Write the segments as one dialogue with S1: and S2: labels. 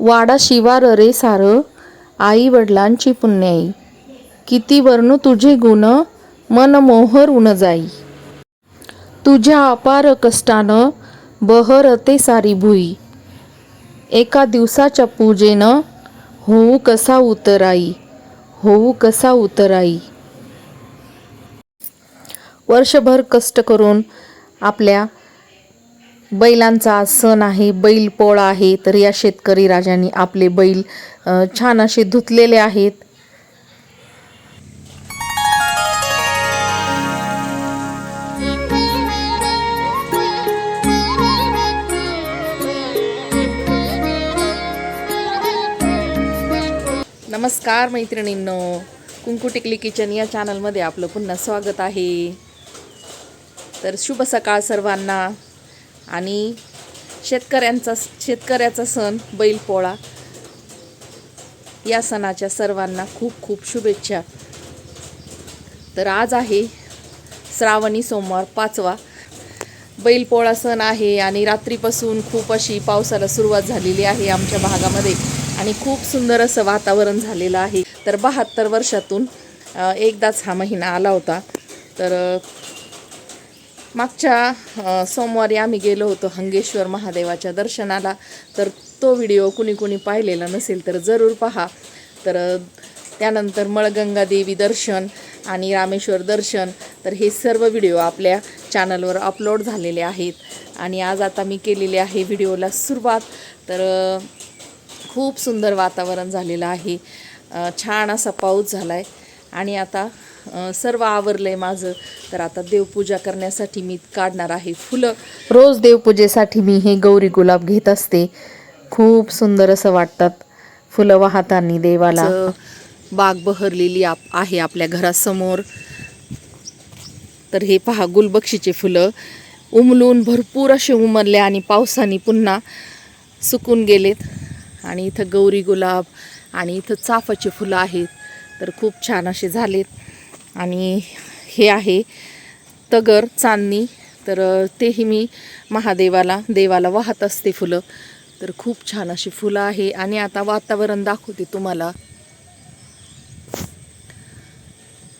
S1: वाडा शिवार रे सार आई वडिलांची पुण्याई. किती वर्णू तुझे गुण मन मोहर उन जाई. तुझ्या अपार कष्टानं बहरते सारी भुई. एका दिवसाच्या पूजेनं होऊ कसा उतराई होऊ कसा उतराई. वर्षभर कष्ट करून आपल्या बैलांचा आज सण आहे बैल पोळा आहे तर या शेतकरी राजांनी आपले बैल छान असे धुतलेले आहेत. नमस्कार मैत्रिणींनो कुंकू टिकली किचन या चॅनलमध्ये आपलं पुन्हा स्वागत आहे. तर शुभ सकाळ सर्वांना. आणि शेतकऱ्यांचा शेतकऱ्याचा सण बैलपोळा या सणाच्या सर्वांना खूप खूप शुभेच्छा. तर आज आहे श्रावणी सोमवार पाचवा. बैलपोळा सण आहे आणि रात्रीपासून खूप अशी पावसाला सुरुवात झालेली आहे आमच्या भागामध्ये आणि खूप सुंदर असं वातावरण झालेलं आहे. तर बहात्तर वर्षातून एकदाच हा महिना आला होता. तर मागच्या सोमवारी आम्ही गेलो होतो हंगेश्वर महादेवाच्या दर्शनाला. तर तो व्हिडिओ कुणी कुणी पाहिलेला नसेल तर जरूर पहा. तर त्यानंतर मळगंगा देवी दर्शन आणि रामेश्वर दर्शन. तर हे सर्व व्हिडिओ आपल्या चॅनलवर अपलोड झालेले आहेत. आणि आज आता मी केलेली आहे व्हिडिओला सुरुवात. तर खूप सुंदर वातावरण झालेलं आहे. छान असा पाऊस झाला आहे आणि आता सर्व आवरलं आहे माझं. तर आता देवपूजा करण्यासाठी मी काढणार आहे फुलं. रोज देवपूजेसाठी मी हे गौरी गुलाब घेत असते. खूप सुंदर असं वाटतात फुलं वाहताना देवाला. बाग बहरलेली आप आहे आपल्या घरासमोर. तर हे पहा गुलबक्षीचे फुलं. उमलून भरपूर असे उमरले आणि पावसाने पुन्हा सुकून गेलेत. आणि इथं गौरी गुलाब आणि इथं चाफाची फुलं आहेत. तर खूप छान असे झालेत. आणि हे आहे तगर चांदणी. तर तेही मी महादेवाला देवाला वाहत असते फुलं. तर खूप छान अशी फुलं आहे. आणि आता वातावरण दाखवते तुम्हाला.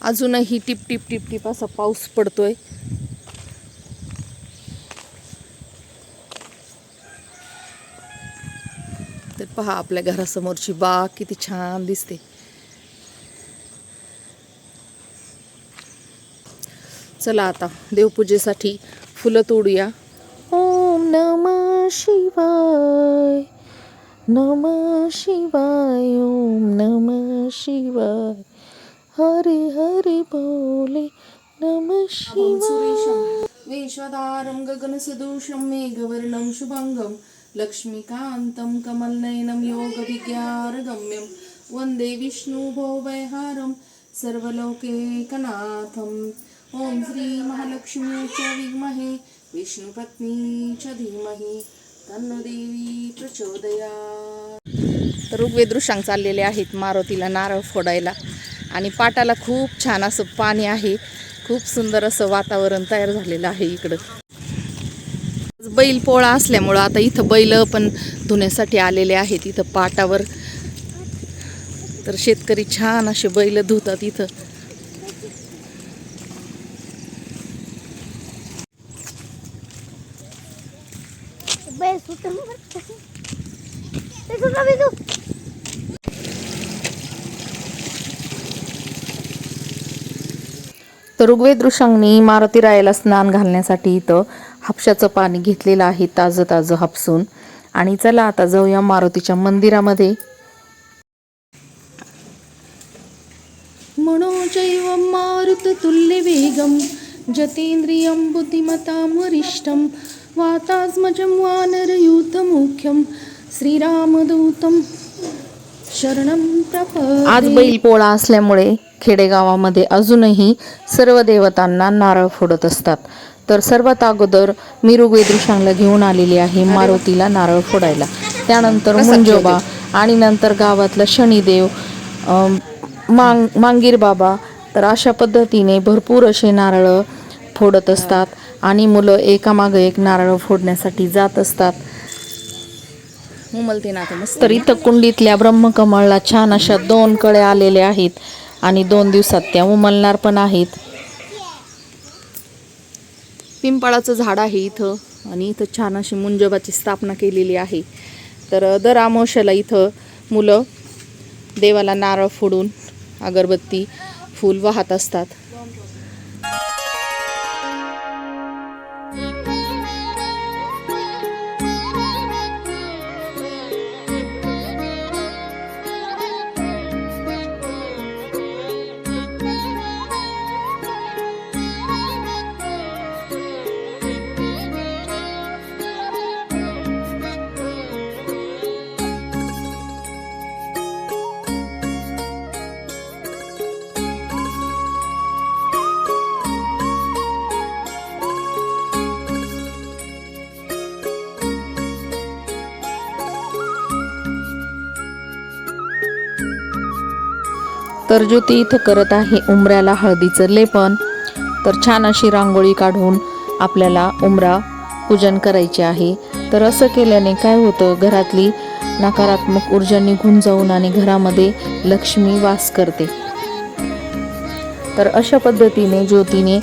S1: अजूनही टिप टिप टिप टिप असा पाऊस पडतोय. तर पहा आपल्या घरासमोरची बाग किती छान दिसते. चला आता देवपूजेसाठी फुलं तोडूया. ओम नम शिवाय नम शिवाय ओम नम शिवाय. हरे हरे बोले नम शिवाय. वेशदारं गगनसदृशं मेघवर्णं शुभङ्गं लक्ष्मीकान्तं कमलनयनं योगविज्ञानगम्यं वन्दे विष्णुभोवैहारं सर्वलोकैकनाथम् ॐ श्री च विद्महे विष्णुपत्नी च धीमहि तन्नो देवी तर ऋग्वेद ऋषांग चाललेले आहेत मारुतीला नारळ फोडायला. आणि पाटाला खूप छान असं पाणी आहे. खूप सुंदर असं वातावरण तयार झालेलं आहे इकडं. बैल पोळा असल्यामुळं आता इथं बैल पण धुण्यासाठी आलेले आहेत. इथं पाटावर तर शेतकरी छान असे बैल धुतात इथं. तर ऋग्वेद ऋषांनी मारुती रायाला स्नान घालण्यासाठी इथं हापशाचं पाणी घेतलेलं आहे ताजं ताजं हापसून. आणि चला आता जाऊया मारुतीच्या मंदिरामध्ये. मनोजैव मारुत तुल्य वेगम जतेंद्रियं बुद्धिमतां वरिष्ठं वातात्मजं वानरयूथमुख्यं श्रीरामदूतं श्रीराम प्रपदे आज बैल पोळा असल्यामुळे खेडेगावामध्ये अजूनही सर्व देवतांना नारळ फोडत असतात. तर सर्वात अगोदर मी ऋग्वेद ऋषांना घेऊन आलेली आहे मारुतीला नारळ फोडायला. त्यानंतर मुंजोबा आणि नंतर गावातला शनिदेव मांग मांगीर बाबा तर अशा पद्धतीने भरपूर असे नारळ फोडत असतात. आणि मुलं एकामागं एक नारळ फोडण्यासाठी जात असतात. उमलते ना आता मस्त. तर इथं कुंडीतल्या ब्रह्मकमळला छान अशा दोन कळ्या आलेल्या आहेत आणि दोन दिवसात त्या उमलणार पण आहेत. पिंपळाचं झाड आहे इथं आणि इथं छान अशी मुंजबाची स्थापना केलेली आहे. तर दर आमोशाला इथं मुलं देवाला नारळ फोडून अगरबत्ती फूल वाहत असतात. तर ज्योती इथं करत आहे उमऱ्याला हळदीचं लेपन. तर छान अशी रांगोळी काढून आपल्याला उमरा पूजन करायचे आहे. तर असं केल्याने काय होतं घरातली नकारात्मक ऊर्जा निघून जाऊन आणि घरामध्ये लक्ष्मी वास करते. तर अशा पद्धतीने ज्योतीने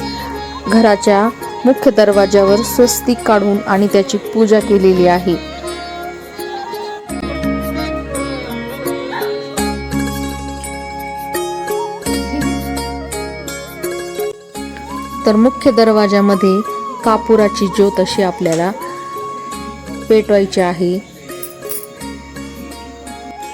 S1: घराच्या मुख्य दरवाजावर स्वस्तिक काढून आणि त्याची पूजा केलेली आहे. तर मुख्य दरवाजामध्ये कापुराची ज्योत अशी आपल्याला पेटवायची आहे.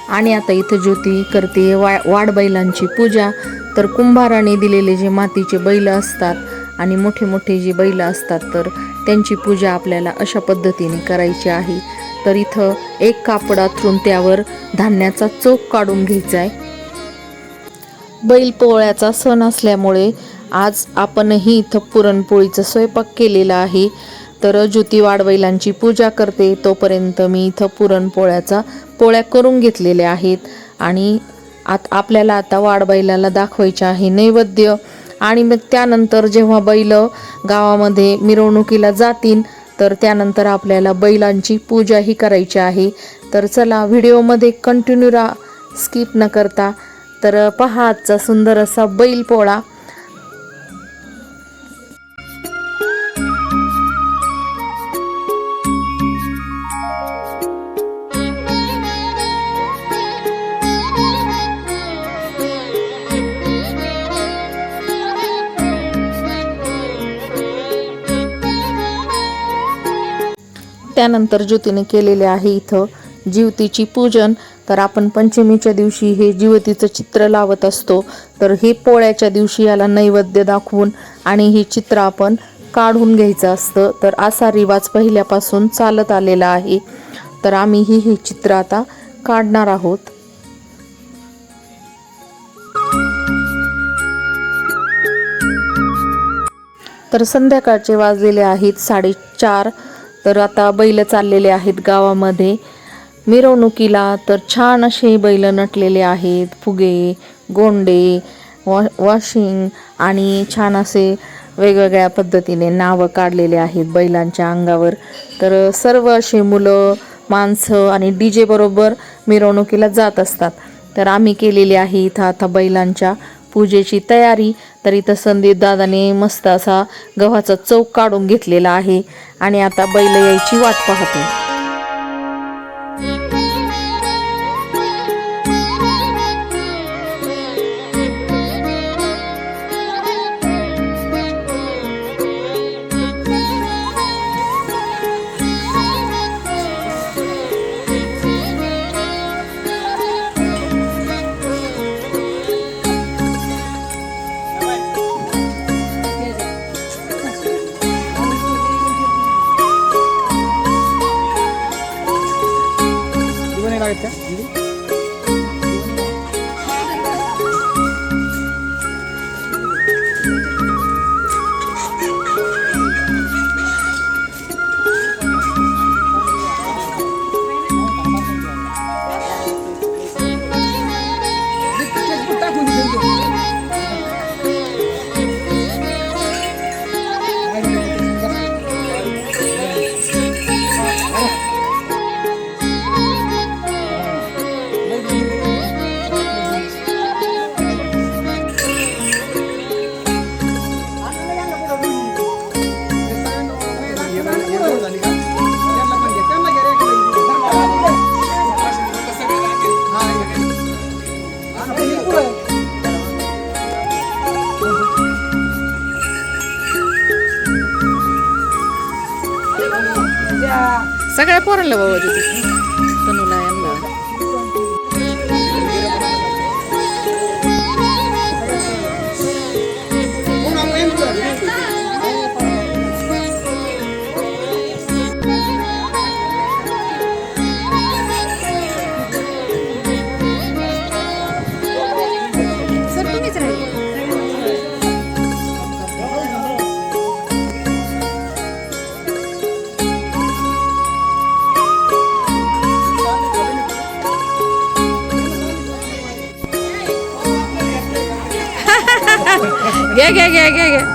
S1: आणि आता इथं ज्योती करते. वा वाडबैलांची पूजा. तर कुंभाराने दिलेले जे मातीचे बैल असतात आणि मोठे मोठे जे बैल असतात तर त्यांची पूजा आपल्याला अशा पद्धतीने करायची आहे. तर इथं एक कापड अथरून त्यावर धान्याचा चोख काढून घ्यायचा आहे. बैल पोळ्याचा सण असल्यामुळे आज आपणही इथं पुरणपोळीचा स्वयंपाक केलेला आहे. तर ज्योती वाडवैलांची पूजा करते. तोपर्यंत मी इथं पुरणपोळ्याचा पोळ्या करून घेतलेल्या आहेत. आणि आत आपल्याला आता वाडबैलाला दाखवायचे आहे नैवेद्य. आणि मग त्यानंतर जेव्हा बैल गावामध्ये मिरवणुकीला जातील तर त्यानंतर आपल्याला बैलांची पूजाही करायची आहे. तर चला व्हिडिओमध्ये कंटिन्यू रा स्किप न करता तर पहा आजचा सुंदर असा बैल त्यानंतर ज्योतीने केलेले आहे इथं जीवतीची पूजन. तर आपण पंचमीच्या दिवशी हे जीवतीचं चित्र लावत असतो. तर हे पोळ्याच्या दिवशी याला नैवेद्य दाखवून आणि हे चित्र आपण काढून घ्यायचं असतं. तर असा रिवाज पहिल्यापासून चालत आलेला आहे. तर आम्ही ही हे चित्र आता काढणार आहोत. तर संध्याकाळचे वाजलेले आहेत साडेचार. तर आता बैल चाललेले आहेत गावामध्ये. मिरवणुकीला तर छान असे बैल नटलेले आहेत. फुगे गोंडे वॉ वॉशिंग आणि छान असे वेगवेगळ्या पद्धतीने नावं काढलेले आहेत बैलांच्या अंगावर. तर सर्व असे मुलं माणसं आणि डी जे बरोबर मिरवणुकीला जात असतात. तर आम्ही केलेली आहे इथं आता बैलांच्या पूजेची तयारी. तर इथं संदीप दादाने मस्त असा गव्हाचा चौक काढून घेतलेला आहे. आणि आता बैल यायची वाट पाहतो सगळ्या पोरांना
S2: वावरत होती.
S1: घ्या घ्या घ्या घ्या घ्या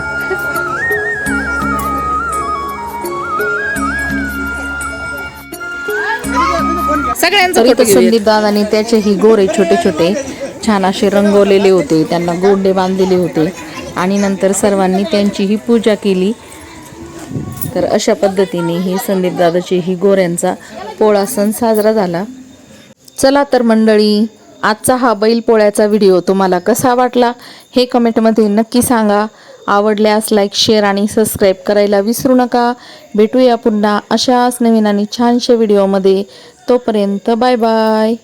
S1: सगळ्यांचा फोटो संदीप दादाने त्याचे ही गोरे छोटे छोटे छान असे रंगवलेले होते. त्यांना गोंडे बांधलेले होते. आणि नंतर सर्वांनी त्यांची ही पूजा केली. तर अशा पद्धतीने ही संदीप दादाची ही गोऱ्यांचा पोळा सण साजरा झाला. चला तर मंडळी आजचा हा बैलपोळ्याचा व्हिडिओ तुम्हाला कसा वाटला हे कमेंटमध्ये नक्की सांगा. आवडल्यास लाईक शेअर आणि सबस्क्राईब करायला विसरू नका. भेटूया पुन्हा अशाच नवीन आणि छानशा व्हिडिओमध्ये तोपर्यंत बाय बाय